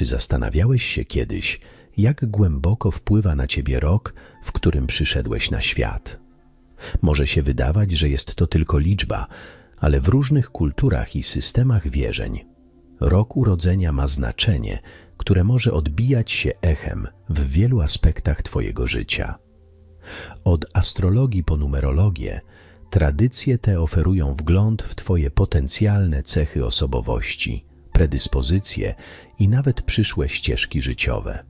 Czy zastanawiałeś się kiedyś, jak głęboko wpływa na ciebie rok, w którym przyszedłeś na świat? Może się wydawać, że jest to tylko liczba, ale w różnych kulturach i systemach wierzeń rok urodzenia ma znaczenie, które może odbijać się echem w wielu aspektach Twojego życia. Od astrologii po numerologię, tradycje te oferują wgląd w Twoje potencjalne cechy osobowości, predyspozycje i nawet przyszłe ścieżki życiowe.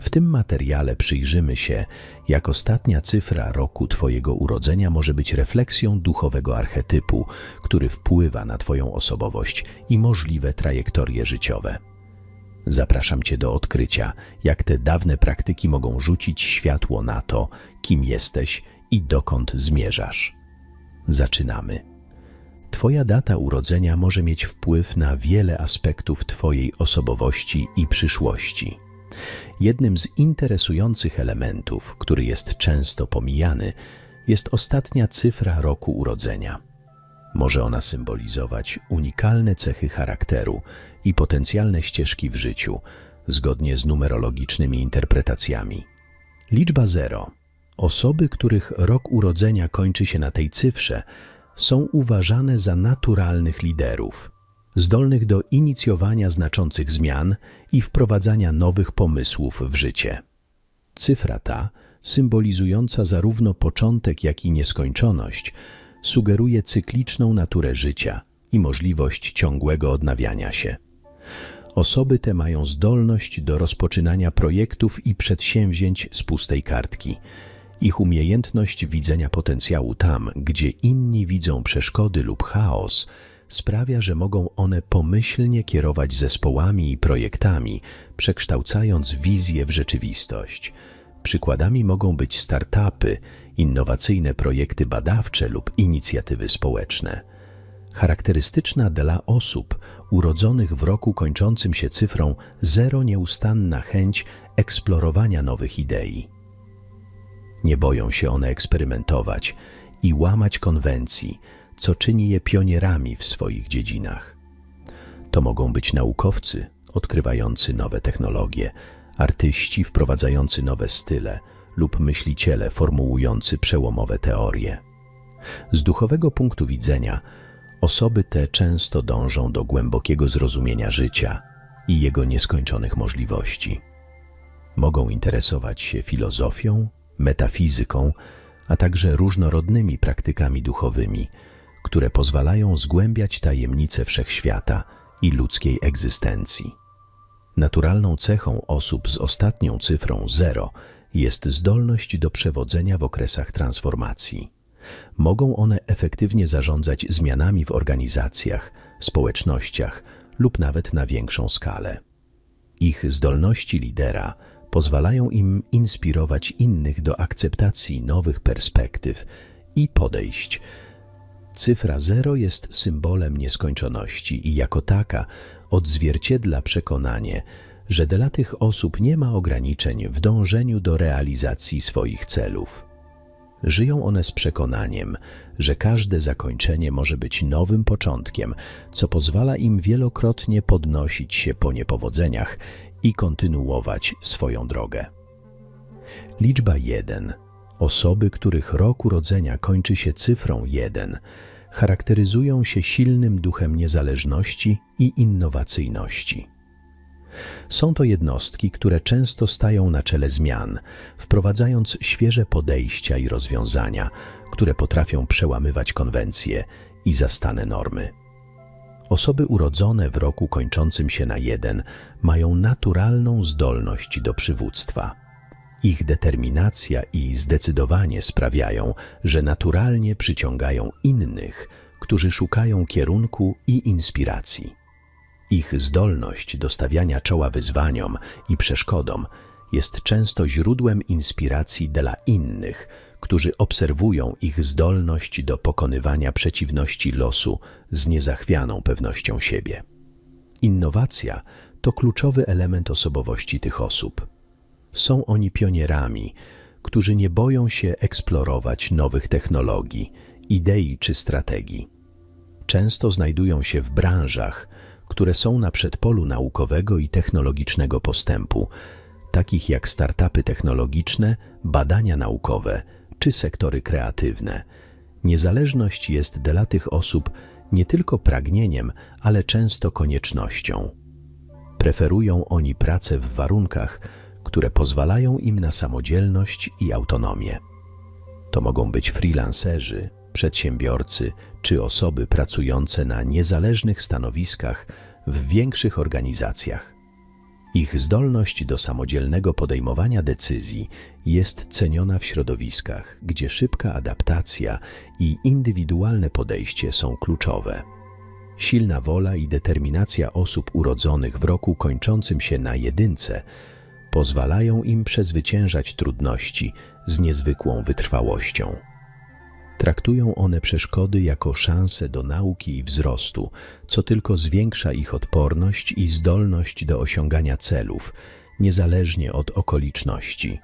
W tym materiale przyjrzymy się, jak ostatnia cyfra roku Twojego urodzenia może być refleksją duchowego archetypu, który wpływa na Twoją osobowość i możliwe trajektorie życiowe. Zapraszam Cię do odkrycia, jak te dawne praktyki mogą rzucić światło na to, kim jesteś i dokąd zmierzasz. Zaczynamy. Twoja data urodzenia może mieć wpływ na wiele aspektów Twojej osobowości i przyszłości. Jednym z interesujących elementów, który jest często pomijany, jest ostatnia cyfra roku urodzenia. Może ona symbolizować unikalne cechy charakteru i potencjalne ścieżki w życiu, zgodnie z numerologicznymi interpretacjami. Liczba zero. Osoby, których rok urodzenia kończy się na tej cyfrze, są uważane za naturalnych liderów, zdolnych do inicjowania znaczących zmian i wprowadzania nowych pomysłów w życie. Cyfra ta, symbolizująca zarówno początek, jak i nieskończoność, sugeruje cykliczną naturę życia i możliwość ciągłego odnawiania się. Osoby te mają zdolność do rozpoczynania projektów i przedsięwzięć z pustej kartki. Ich umiejętność widzenia potencjału tam, gdzie inni widzą przeszkody lub chaos, sprawia, że mogą one pomyślnie kierować zespołami i projektami, przekształcając wizję w rzeczywistość. Przykładami mogą być startupy, innowacyjne projekty badawcze lub inicjatywy społeczne. Charakterystyczna dla osób urodzonych w roku kończącym się cyfrą zero nieustanna chęć eksplorowania nowych idei. Nie boją się one eksperymentować i łamać konwencji, co czyni je pionierami w swoich dziedzinach. To mogą być naukowcy odkrywający nowe technologie, artyści wprowadzający nowe style lub myśliciele formułujący przełomowe teorie. Z duchowego punktu widzenia osoby te często dążą do głębokiego zrozumienia życia i jego nieskończonych możliwości. Mogą interesować się filozofią, metafizyką, a także różnorodnymi praktykami duchowymi, które pozwalają zgłębiać tajemnice wszechświata i ludzkiej egzystencji. Naturalną cechą osób z ostatnią cyfrą zero jest zdolność do przewodzenia w okresach transformacji. Mogą one efektywnie zarządzać zmianami w organizacjach, społecznościach lub nawet na większą skalę. Ich zdolności lidera pozwalają im inspirować innych do akceptacji nowych perspektyw i podejść, Cyfra zero jest symbolem nieskończoności i jako taka odzwierciedla przekonanie, że dla tych osób nie ma ograniczeń w dążeniu do realizacji swoich celów. Żyją one z przekonaniem, że każde zakończenie może być nowym początkiem, co pozwala im wielokrotnie podnosić się po niepowodzeniach i kontynuować swoją drogę. Liczba 1 Osoby, których rok urodzenia kończy się cyfrą 1, charakteryzują się silnym duchem niezależności i innowacyjności. Są to jednostki, które często stają na czele zmian, wprowadzając świeże podejścia i rozwiązania, które potrafią przełamywać konwencje i zastane normy. Osoby urodzone w roku kończącym się na jeden mają naturalną zdolność do przywództwa – ich determinacja i zdecydowanie sprawiają, że naturalnie przyciągają innych, którzy szukają kierunku i inspiracji. Ich zdolność do stawiania czoła wyzwaniom i przeszkodom jest często źródłem inspiracji dla innych, którzy obserwują ich zdolność do pokonywania przeciwności losu z niezachwianą pewnością siebie. Innowacja to kluczowy element osobowości tych osób. Są oni pionierami, którzy nie boją się eksplorować nowych technologii, idei czy strategii. Często znajdują się w branżach, które są na przedpolu naukowego i technologicznego postępu, takich jak startupy technologiczne, badania naukowe czy sektory kreatywne. Niezależność jest dla tych osób nie tylko pragnieniem, ale często koniecznością. Preferują oni pracę w warunkach, które pozwalają im na samodzielność i autonomię. To mogą być freelancerzy, przedsiębiorcy czy osoby pracujące na niezależnych stanowiskach w większych organizacjach. Ich zdolność do samodzielnego podejmowania decyzji jest ceniona w środowiskach, gdzie szybka adaptacja i indywidualne podejście są kluczowe. Silna wola i determinacja osób urodzonych w roku kończącym się na jedynce pozwalają im przezwyciężać trudności z niezwykłą wytrwałością. Traktują one przeszkody jako szanse do nauki i wzrostu, co tylko zwiększa ich odporność i zdolność do osiągania celów, niezależnie od okoliczności.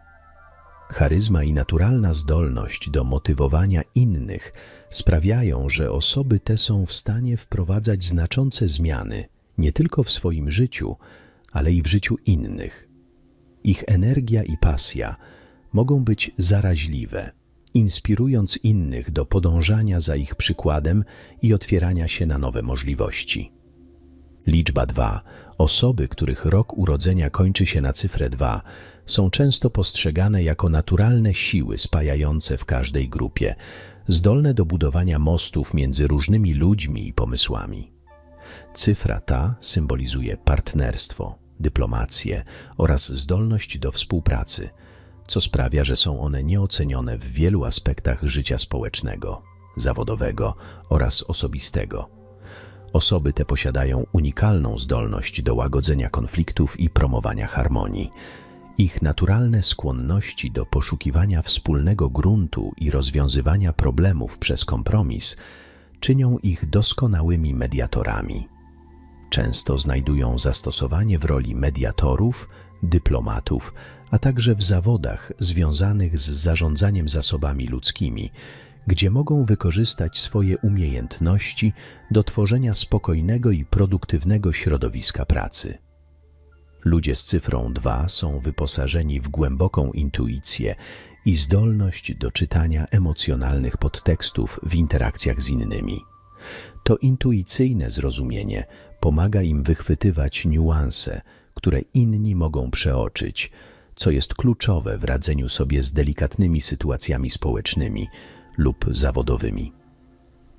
Charyzma i naturalna zdolność do motywowania innych sprawiają, że osoby te są w stanie wprowadzać znaczące zmiany nie tylko w swoim życiu, ale i w życiu innych. Ich energia i pasja mogą być zaraźliwe, inspirując innych do podążania za ich przykładem i otwierania się na nowe możliwości. Liczba 2. Osoby, których rok urodzenia kończy się na cyfrę 2, są często postrzegane jako naturalne siły spajające w każdej grupie, zdolne do budowania mostów między różnymi ludźmi i pomysłami. Cyfra ta symbolizuje partnerstwo, dyplomację oraz zdolność do współpracy, co sprawia, że są one nieocenione w wielu aspektach życia społecznego, zawodowego oraz osobistego. Osoby te posiadają unikalną zdolność do łagodzenia konfliktów i promowania harmonii. Ich naturalne skłonności do poszukiwania wspólnego gruntu i rozwiązywania problemów przez kompromis czynią ich doskonałymi mediatorami. Często znajdują zastosowanie w roli mediatorów, dyplomatów, a także w zawodach związanych z zarządzaniem zasobami ludzkimi, gdzie mogą wykorzystać swoje umiejętności do tworzenia spokojnego i produktywnego środowiska pracy. Ludzie z cyfrą 2 są wyposażeni w głęboką intuicję i zdolność do czytania emocjonalnych podtekstów w interakcjach z innymi. To intuicyjne zrozumienie pomaga im wychwytywać niuanse, które inni mogą przeoczyć, co jest kluczowe w radzeniu sobie z delikatnymi sytuacjami społecznymi lub zawodowymi.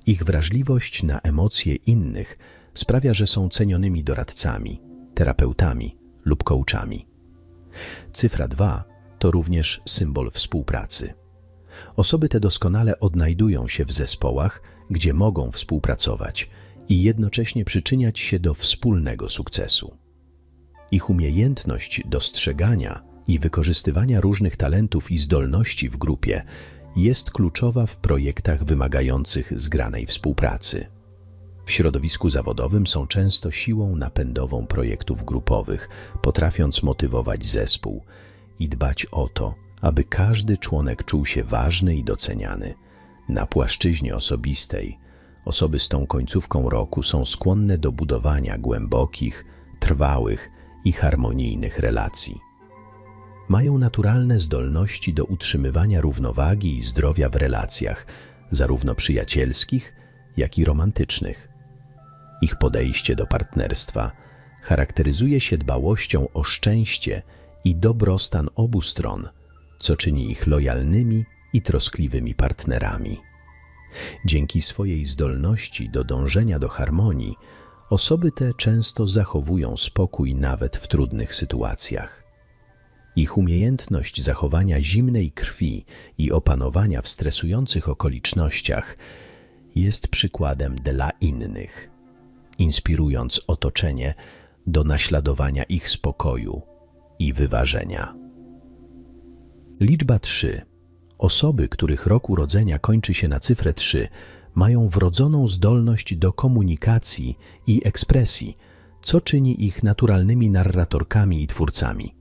Ich wrażliwość na emocje innych sprawia, że są cenionymi doradcami, terapeutami lub coachami. Cyfra 2 to również symbol współpracy. Osoby te doskonale odnajdują się w zespołach, gdzie mogą współpracować i jednocześnie przyczyniać się do wspólnego sukcesu. Ich umiejętność dostrzegania i wykorzystywania różnych talentów i zdolności w grupie jest kluczowa w projektach wymagających zgranej współpracy. W środowisku zawodowym są często siłą napędową projektów grupowych, potrafiąc motywować zespół i dbać o to, aby każdy członek czuł się ważny i doceniany. Na płaszczyźnie osobistej osoby z tą końcówką roku są skłonne do budowania głębokich, trwałych i harmonijnych relacji. Mają naturalne zdolności do utrzymywania równowagi i zdrowia w relacjach, zarówno przyjacielskich, jak i romantycznych. Ich podejście do partnerstwa charakteryzuje się dbałością o szczęście i dobrostan obu stron, co czyni ich lojalnymi i troskliwymi partnerami. Dzięki swojej zdolności do dążenia do harmonii, osoby te często zachowują spokój nawet w trudnych sytuacjach. Ich umiejętność zachowania zimnej krwi i opanowania w stresujących okolicznościach jest przykładem dla innych, inspirując otoczenie do naśladowania ich spokoju i wyważenia. Liczba 3. Osoby, których rok urodzenia kończy się na cyfrę 3, mają wrodzoną zdolność do komunikacji i ekspresji, co czyni ich naturalnymi narratorkami i twórcami.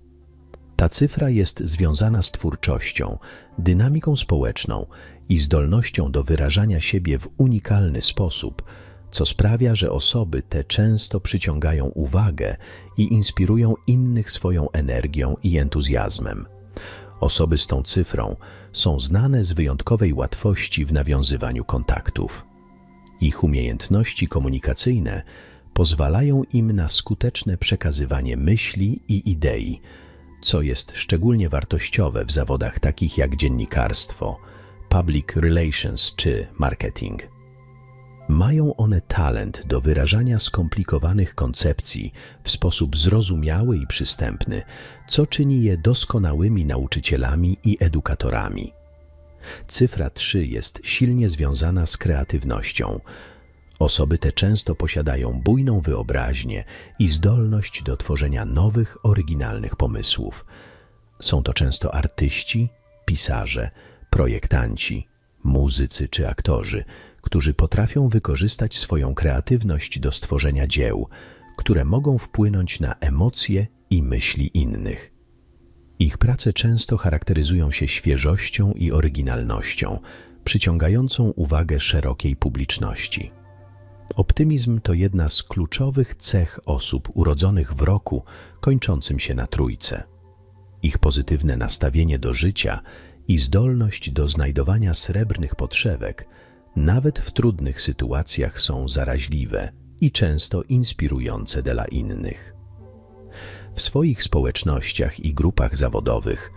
Ta cyfra jest związana z twórczością, dynamiką społeczną i zdolnością do wyrażania siebie w unikalny sposób, co sprawia, że osoby te często przyciągają uwagę i inspirują innych swoją energią i entuzjazmem. Osoby z tą cyfrą są znane z wyjątkowej łatwości w nawiązywaniu kontaktów. Ich umiejętności komunikacyjne pozwalają im na skuteczne przekazywanie myśli i idei, co jest szczególnie wartościowe w zawodach takich jak dziennikarstwo, public relations czy marketing. Mają one talent do wyrażania skomplikowanych koncepcji w sposób zrozumiały i przystępny, co czyni je doskonałymi nauczycielami i edukatorami. Cyfra 3 jest silnie związana z kreatywnością. Osoby te często posiadają bujną wyobraźnię i zdolność do tworzenia nowych, oryginalnych pomysłów. Są to często artyści, pisarze, projektanci, muzycy czy aktorzy, którzy potrafią wykorzystać swoją kreatywność do stworzenia dzieł, które mogą wpłynąć na emocje i myśli innych. Ich prace często charakteryzują się świeżością i oryginalnością, przyciągającą uwagę szerokiej publiczności. Optymizm to jedna z kluczowych cech osób urodzonych w roku kończącym się na trójce. Ich pozytywne nastawienie do życia i zdolność do znajdowania srebrnych podszewek, nawet w trudnych sytuacjach, są zaraźliwe i często inspirujące dla innych. W swoich społecznościach i grupach zawodowych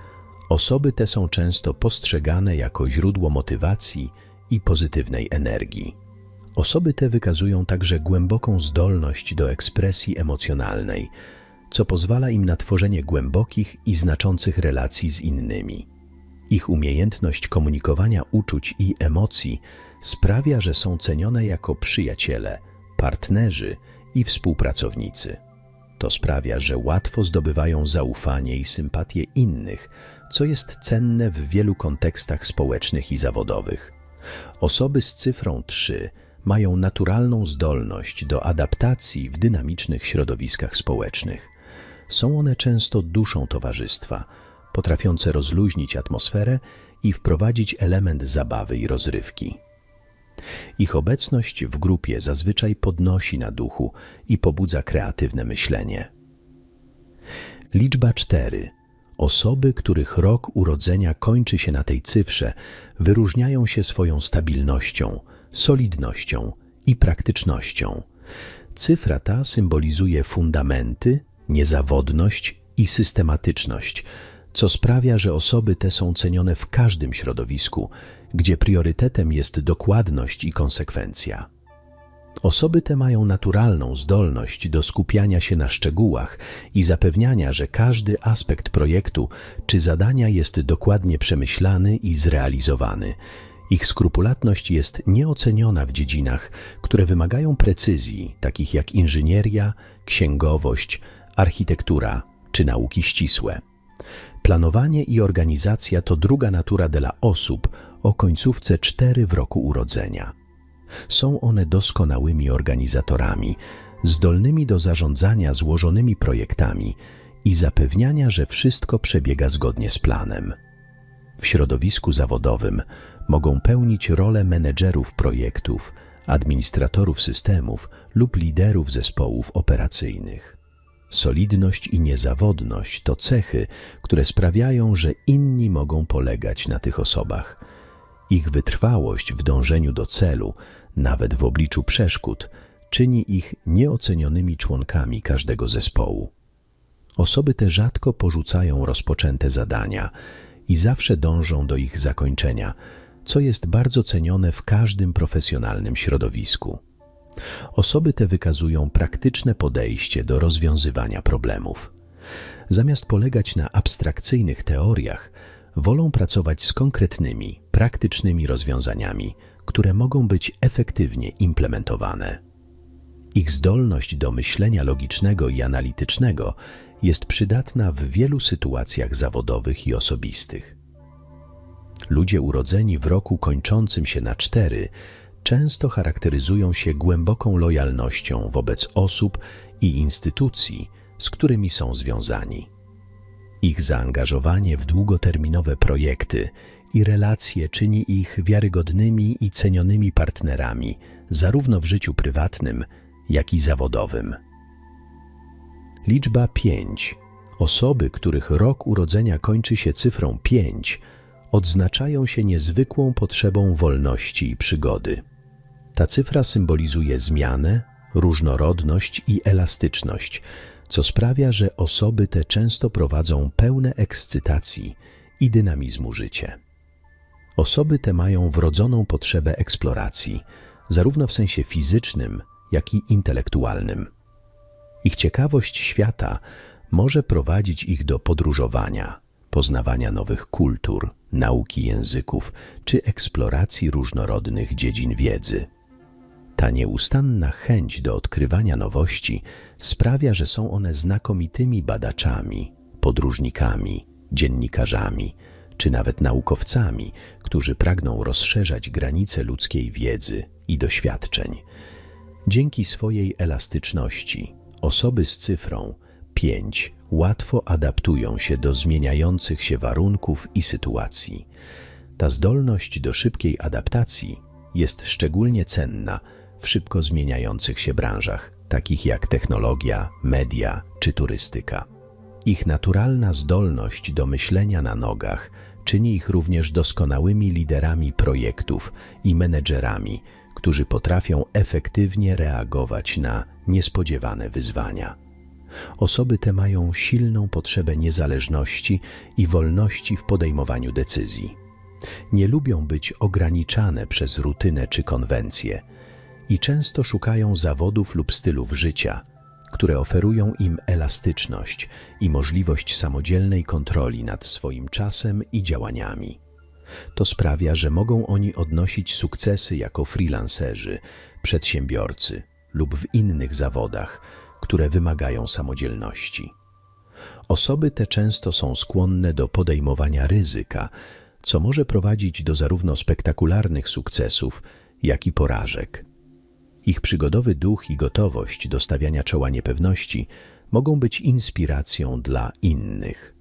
osoby te są często postrzegane jako źródło motywacji i pozytywnej energii. Osoby te wykazują także głęboką zdolność do ekspresji emocjonalnej, co pozwala im na tworzenie głębokich i znaczących relacji z innymi. Ich umiejętność komunikowania uczuć i emocji sprawia, że są cenione jako przyjaciele, partnerzy i współpracownicy. To sprawia, że łatwo zdobywają zaufanie i sympatię innych, co jest cenne w wielu kontekstach społecznych i zawodowych. Osoby z cyfrą 3 mają naturalną zdolność do adaptacji w dynamicznych środowiskach społecznych. Są one często duszą towarzystwa, potrafiące rozluźnić atmosferę i wprowadzić element zabawy i rozrywki. Ich obecność w grupie zazwyczaj podnosi na duchu i pobudza kreatywne myślenie. Liczba 4. Osoby, których rok urodzenia kończy się na tej cyfrze, wyróżniają się swoją stabilnością, solidnością i praktycznością. Cyfra ta symbolizuje fundamenty, niezawodność i systematyczność, co sprawia, że osoby te są cenione w każdym środowisku, gdzie priorytetem jest dokładność i konsekwencja. Osoby te mają naturalną zdolność do skupiania się na szczegółach i zapewniania, że każdy aspekt projektu czy zadania jest dokładnie przemyślany i zrealizowany. Ich skrupulatność jest nieoceniona w dziedzinach, które wymagają precyzji, takich jak inżynieria, księgowość, architektura czy nauki ścisłe. Planowanie i organizacja to druga natura dla osób o końcówce 4 w roku urodzenia. Są one doskonałymi organizatorami, zdolnymi do zarządzania złożonymi projektami i zapewniania, że wszystko przebiega zgodnie z planem. W środowisku zawodowym mogą pełnić rolę menedżerów projektów, administratorów systemów lub liderów zespołów operacyjnych. Solidność i niezawodność to cechy, które sprawiają, że inni mogą polegać na tych osobach. Ich wytrwałość w dążeniu do celu, nawet w obliczu przeszkód, czyni ich nieocenionymi członkami każdego zespołu. Osoby te rzadko porzucają rozpoczęte zadania i zawsze dążą do ich zakończenia, co jest bardzo cenione w każdym profesjonalnym środowisku. Osoby te wykazują praktyczne podejście do rozwiązywania problemów. Zamiast polegać na abstrakcyjnych teoriach, wolą pracować z konkretnymi, praktycznymi rozwiązaniami, które mogą być efektywnie implementowane. Ich zdolność do myślenia logicznego i analitycznego jest przydatna w wielu sytuacjach zawodowych i osobistych. Ludzie urodzeni w roku kończącym się na cztery często charakteryzują się głęboką lojalnością wobec osób i instytucji, z którymi są związani. Ich zaangażowanie w długoterminowe projekty i relacje czyni ich wiarygodnymi i cenionymi partnerami, zarówno w życiu prywatnym, jak i zawodowym. Liczba 5. Osoby, których rok urodzenia kończy się cyfrą 5, odznaczają się niezwykłą potrzebą wolności i przygody. Ta cyfra symbolizuje zmianę, różnorodność i elastyczność, co sprawia, że osoby te często prowadzą pełne ekscytacji i dynamizmu życie. Osoby te mają wrodzoną potrzebę eksploracji, zarówno w sensie fizycznym, jak i intelektualnym. Ich ciekawość świata może prowadzić ich do podróżowania, poznawania nowych kultur, nauki języków czy eksploracji różnorodnych dziedzin wiedzy. Ta nieustanna chęć do odkrywania nowości sprawia, że są one znakomitymi badaczami, podróżnikami, dziennikarzami czy nawet naukowcami, którzy pragną rozszerzać granice ludzkiej wiedzy i doświadczeń. Dzięki swojej elastyczności, osoby z cyfrą 5 łatwo adaptują się do zmieniających się warunków i sytuacji. Ta zdolność do szybkiej adaptacji jest szczególnie cenna w szybko zmieniających się branżach, takich jak technologia, media czy turystyka. Ich naturalna zdolność do myślenia na nogach czyni ich również doskonałymi liderami projektów i menedżerami, którzy potrafią efektywnie reagować na niespodziewane wyzwania. Osoby te mają silną potrzebę niezależności i wolności w podejmowaniu decyzji. Nie lubią być ograniczane przez rutynę czy konwencje i często szukają zawodów lub stylów życia, które oferują im elastyczność i możliwość samodzielnej kontroli nad swoim czasem i działaniami. To sprawia, że mogą oni odnosić sukcesy jako freelancerzy, przedsiębiorcy lub w innych zawodach, które wymagają samodzielności. Osoby te często są skłonne do podejmowania ryzyka, co może prowadzić do zarówno spektakularnych sukcesów, jak i porażek. Ich przygodowy duch i gotowość do stawiania czoła niepewności mogą być inspiracją dla innych.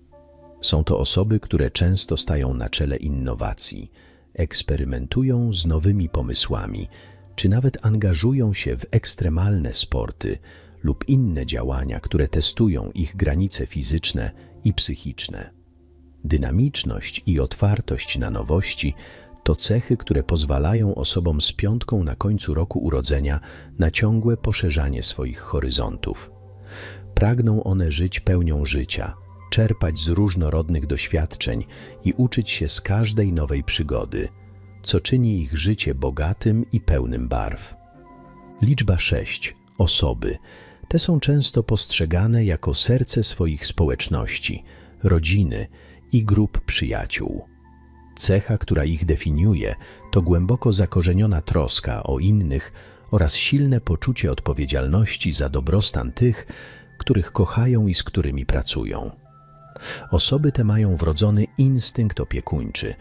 Są to osoby, które często stają na czele innowacji, eksperymentują z nowymi pomysłami, czy nawet angażują się w ekstremalne sporty lub inne działania, które testują ich granice fizyczne i psychiczne. Dynamiczność i otwartość na nowości to cechy, które pozwalają osobom z piątką na końcu roku urodzenia na ciągłe poszerzanie swoich horyzontów. Pragną one żyć pełnią życia, czerpać z różnorodnych doświadczeń i uczyć się z każdej nowej przygody, co czyni ich życie bogatym i pełnym barw. Liczba 6. Osoby. Te są często postrzegane jako serce swoich społeczności, rodziny i grup przyjaciół. Cecha, która ich definiuje, to głęboko zakorzeniona troska o innych oraz silne poczucie odpowiedzialności za dobrostan tych, których kochają i z którymi pracują. Osoby te mają wrodzony instynkt opiekuńczy,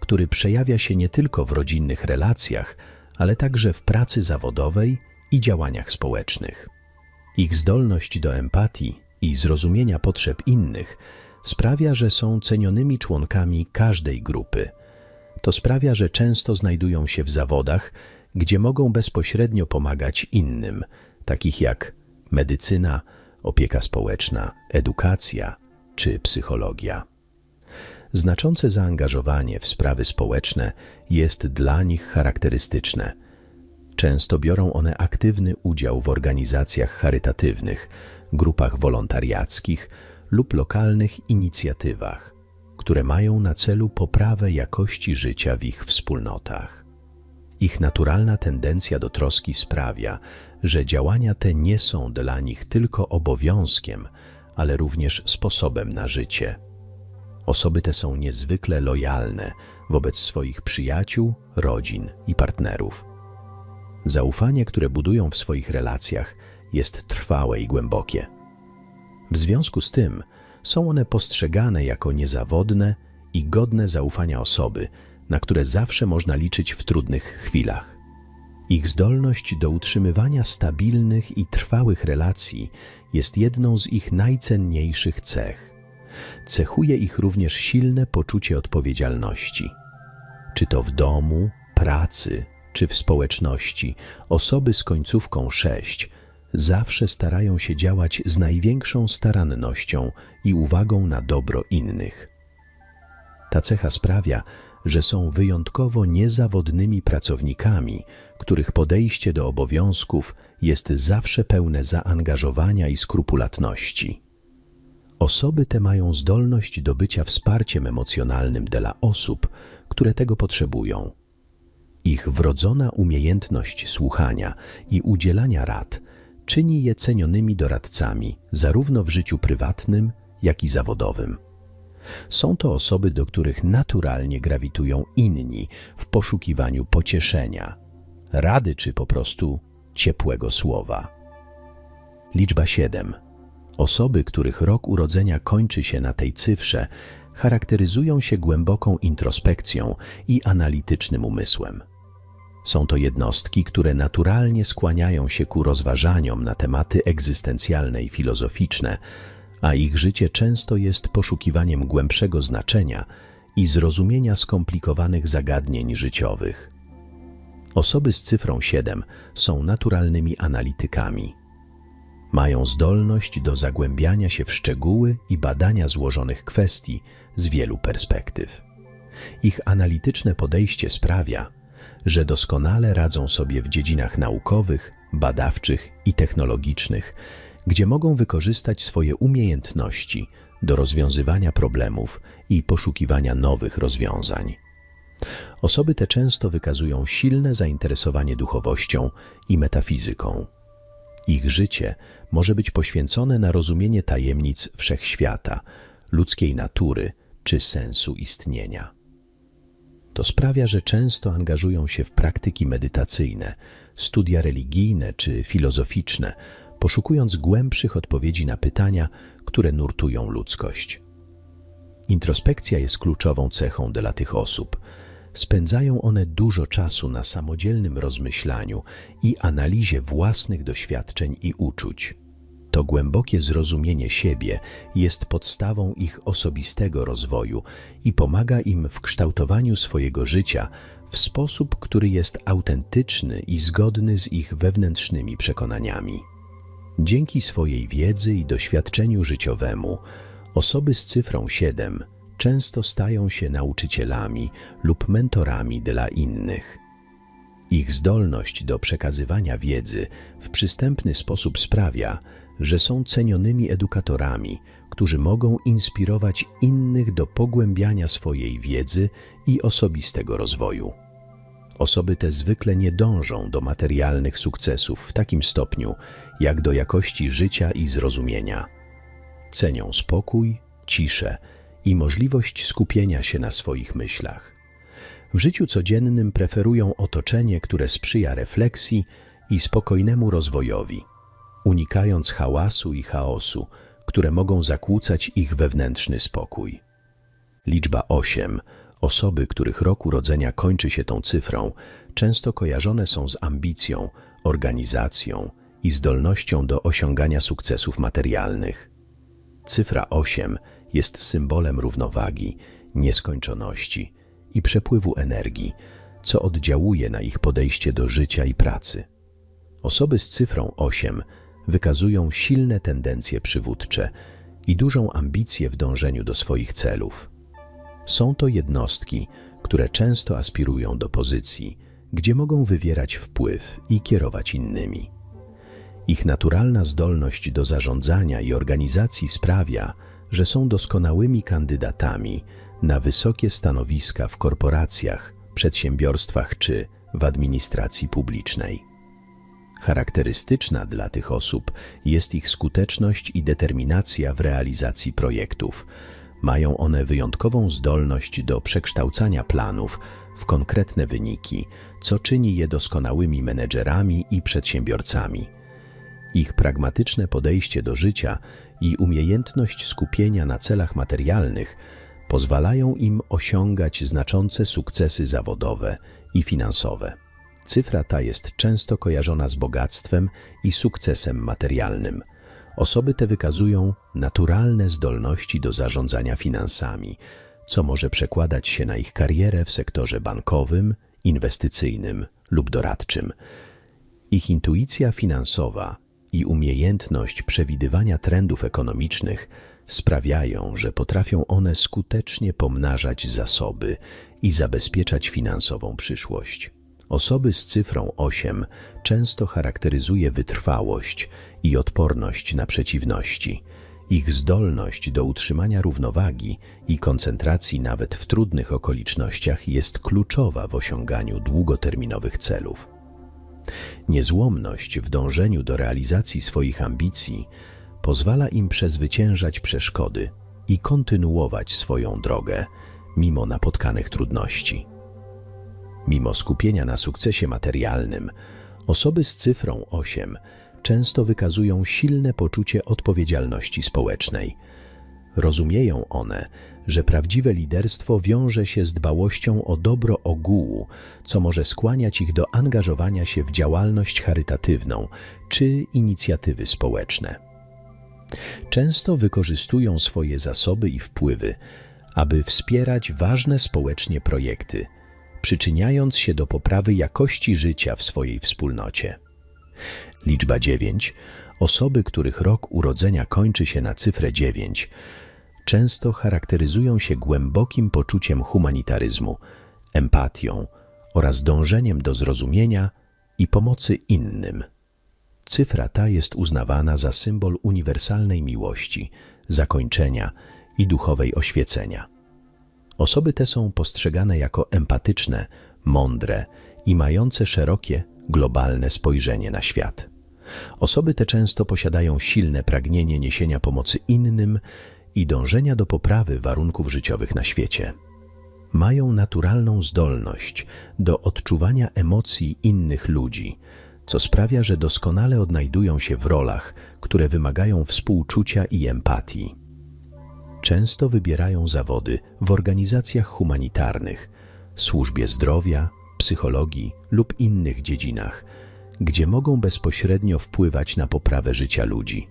który przejawia się nie tylko w rodzinnych relacjach, ale także w pracy zawodowej i działaniach społecznych. Ich zdolność do empatii i zrozumienia potrzeb innych sprawia, że są cenionymi członkami każdej grupy. To sprawia, że często znajdują się w zawodach, gdzie mogą bezpośrednio pomagać innym, takich jak medycyna, opieka społeczna, edukacja czy psychologia. Znaczące zaangażowanie w sprawy społeczne jest dla nich charakterystyczne. Często biorą one aktywny udział w organizacjach charytatywnych, grupach wolontariackich lub lokalnych inicjatywach, które mają na celu poprawę jakości życia w ich wspólnotach. Ich naturalna tendencja do troski sprawia, że działania te nie są dla nich tylko obowiązkiem, ale również sposobem na życie. Osoby te są niezwykle lojalne wobec swoich przyjaciół, rodzin i partnerów. Zaufanie, które budują w swoich relacjach, jest trwałe i głębokie. W związku z tym są one postrzegane jako niezawodne i godne zaufania osoby, na które zawsze można liczyć w trudnych chwilach. Ich zdolność do utrzymywania stabilnych i trwałych relacji jest jedną z ich najcenniejszych cech. Cechuje ich również silne poczucie odpowiedzialności. Czy to w domu, pracy, czy w społeczności, osoby z końcówką 6 zawsze starają się działać z największą starannością i uwagą na dobro innych. Ta cecha sprawia, że są wyjątkowo niezawodnymi pracownikami, których podejście do obowiązków jest zawsze pełne zaangażowania i skrupulatności. Osoby te mają zdolność do bycia wsparciem emocjonalnym dla osób, które tego potrzebują. Ich wrodzona umiejętność słuchania i udzielania rad czyni je cenionymi doradcami zarówno w życiu prywatnym, jak i zawodowym. Są to osoby, do których naturalnie grawitują inni w poszukiwaniu pocieszenia, rady czy po prostu ciepłego słowa. Liczba 7. Osoby, których rok urodzenia kończy się na tej cyfrze, charakteryzują się głęboką introspekcją i analitycznym umysłem. Są to jednostki, które naturalnie skłaniają się ku rozważaniom na tematy egzystencjalne i filozoficzne, a ich życie często jest poszukiwaniem głębszego znaczenia i zrozumienia skomplikowanych zagadnień życiowych. Osoby z cyfrą 7 są naturalnymi analitykami. Mają zdolność do zagłębiania się w szczegóły i badania złożonych kwestii z wielu perspektyw. Ich analityczne podejście sprawia, że doskonale radzą sobie w dziedzinach naukowych, badawczych i technologicznych, gdzie mogą wykorzystać swoje umiejętności do rozwiązywania problemów i poszukiwania nowych rozwiązań. Osoby te często wykazują silne zainteresowanie duchowością i metafizyką. Ich życie może być poświęcone na rozumienie tajemnic wszechświata, ludzkiej natury czy sensu istnienia. To sprawia, że często angażują się w praktyki medytacyjne, studia religijne czy filozoficzne, poszukując głębszych odpowiedzi na pytania, które nurtują ludzkość. Introspekcja jest kluczową cechą dla tych osób. Spędzają one dużo czasu na samodzielnym rozmyślaniu i analizie własnych doświadczeń i uczuć. To głębokie zrozumienie siebie jest podstawą ich osobistego rozwoju i pomaga im w kształtowaniu swojego życia w sposób, który jest autentyczny i zgodny z ich wewnętrznymi przekonaniami. Dzięki swojej wiedzy i doświadczeniu życiowemu, osoby z cyfrą 7 często stają się nauczycielami lub mentorami dla innych. Ich zdolność do przekazywania wiedzy w przystępny sposób sprawia, że są cenionymi edukatorami, którzy mogą inspirować innych do pogłębiania swojej wiedzy i osobistego rozwoju. Osoby te zwykle nie dążą do materialnych sukcesów w takim stopniu, jak do jakości życia i zrozumienia. Cenią spokój, ciszę i możliwość skupienia się na swoich myślach. W życiu codziennym preferują otoczenie, które sprzyja refleksji i spokojnemu rozwojowi, unikając hałasu i chaosu, które mogą zakłócać ich wewnętrzny spokój. Liczba 8 Osoby, których rok urodzenia kończy się tą cyfrą, często kojarzone są z ambicją, organizacją i zdolnością do osiągania sukcesów materialnych. Cyfra 8 jest symbolem równowagi, nieskończoności i przepływu energii, co oddziałuje na ich podejście do życia i pracy. Osoby z cyfrą 8 wykazują silne tendencje przywódcze i dużą ambicję w dążeniu do swoich celów. Są to jednostki, które często aspirują do pozycji, gdzie mogą wywierać wpływ i kierować innymi. Ich naturalna zdolność do zarządzania i organizacji sprawia, że są doskonałymi kandydatami na wysokie stanowiska w korporacjach, przedsiębiorstwach czy w administracji publicznej. Charakterystyczna dla tych osób jest ich skuteczność i determinacja w realizacji projektów, mają one wyjątkową zdolność do przekształcania planów w konkretne wyniki, co czyni je doskonałymi menedżerami i przedsiębiorcami. Ich pragmatyczne podejście do życia i umiejętność skupienia na celach materialnych pozwalają im osiągać znaczące sukcesy zawodowe i finansowe. Cyfra ta jest często kojarzona z bogactwem i sukcesem materialnym – Osoby te wykazują naturalne zdolności do zarządzania finansami, co może przekładać się na ich karierę w sektorze bankowym, inwestycyjnym lub doradczym. Ich intuicja finansowa i umiejętność przewidywania trendów ekonomicznych sprawiają, że potrafią one skutecznie pomnażać zasoby i zabezpieczać finansową przyszłość. Osoby z cyfrą 8 często charakteryzuje wytrwałość i odporność na przeciwności. Ich zdolność do utrzymania równowagi i koncentracji nawet w trudnych okolicznościach jest kluczowa w osiąganiu długoterminowych celów. Niezłomność w dążeniu do realizacji swoich ambicji pozwala im przezwyciężać przeszkody i kontynuować swoją drogę mimo napotkanych trudności. Mimo skupienia na sukcesie materialnym, osoby z cyfrą 8 często wykazują silne poczucie odpowiedzialności społecznej. Rozumieją one, że prawdziwe liderstwo wiąże się z dbałością o dobro ogółu, co może skłaniać ich do angażowania się w działalność charytatywną czy inicjatywy społeczne. Często wykorzystują swoje zasoby i wpływy, aby wspierać ważne społecznie projekty, przyczyniając się do poprawy jakości życia w swojej wspólnocie. Liczba 9. Osoby, których rok urodzenia kończy się na cyfrę 9, często charakteryzują się głębokim poczuciem humanitaryzmu, empatią oraz dążeniem do zrozumienia i pomocy innym. Cyfra ta jest uznawana za symbol uniwersalnej miłości, zakończenia i duchowej oświecenia. Osoby te są postrzegane jako empatyczne, mądre i mające szerokie, globalne spojrzenie na świat. Osoby te często posiadają silne pragnienie niesienia pomocy innym i dążenia do poprawy warunków życiowych na świecie. Mają naturalną zdolność do odczuwania emocji innych ludzi, co sprawia, że doskonale odnajdują się w rolach, które wymagają współczucia i empatii. Często wybierają zawody w organizacjach humanitarnych, służbie zdrowia, psychologii lub innych dziedzinach, gdzie mogą bezpośrednio wpływać na poprawę życia ludzi.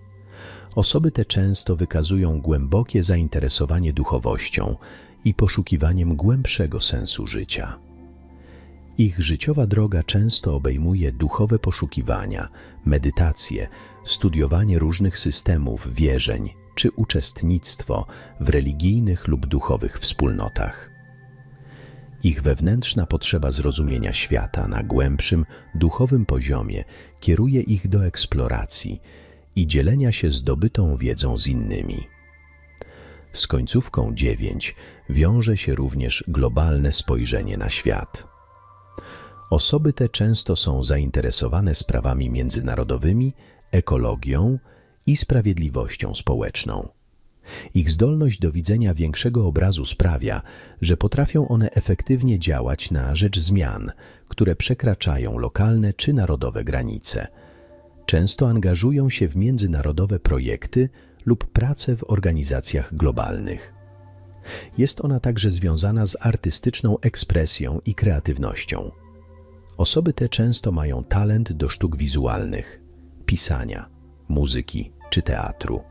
Osoby te często wykazują głębokie zainteresowanie duchowością i poszukiwaniem głębszego sensu życia. Ich życiowa droga często obejmuje duchowe poszukiwania, medytacje, studiowanie różnych systemów wierzeń czy uczestnictwo w religijnych lub duchowych wspólnotach. Ich wewnętrzna potrzeba zrozumienia świata na głębszym, duchowym poziomie kieruje ich do eksploracji i dzielenia się zdobytą wiedzą z innymi. Z końcówką 9 wiąże się również globalne spojrzenie na świat. Osoby te często są zainteresowane sprawami międzynarodowymi, ekologią i sprawiedliwością społeczną. Ich zdolność do widzenia większego obrazu sprawia, że potrafią one efektywnie działać na rzecz zmian, które przekraczają lokalne czy narodowe granice. Często angażują się w międzynarodowe projekty lub pracę w organizacjach globalnych. Jest ona także związana z artystyczną ekspresją i kreatywnością. Osoby te często mają talent do sztuk wizualnych, pisania, muzyki czy teatru.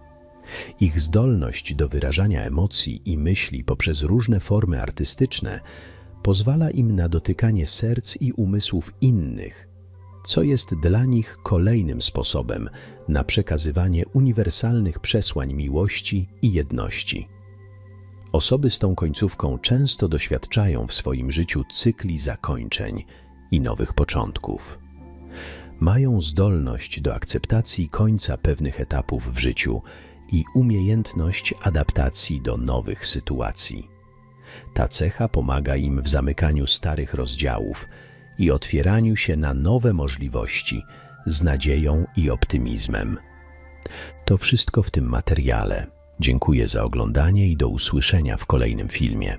Ich zdolność do wyrażania emocji i myśli poprzez różne formy artystyczne pozwala im na dotykanie serc i umysłów innych, co jest dla nich kolejnym sposobem na przekazywanie uniwersalnych przesłań miłości i jedności. Osoby z tą końcówką często doświadczają w swoim życiu cykli zakończeń i nowych początków. Mają zdolność do akceptacji końca pewnych etapów w życiu i umiejętność adaptacji do nowych sytuacji. Ta cecha pomaga im w zamykaniu starych rozdziałów i otwieraniu się na nowe możliwości z nadzieją i optymizmem. To wszystko w tym materiale. Dziękuję za oglądanie i do usłyszenia w kolejnym filmie.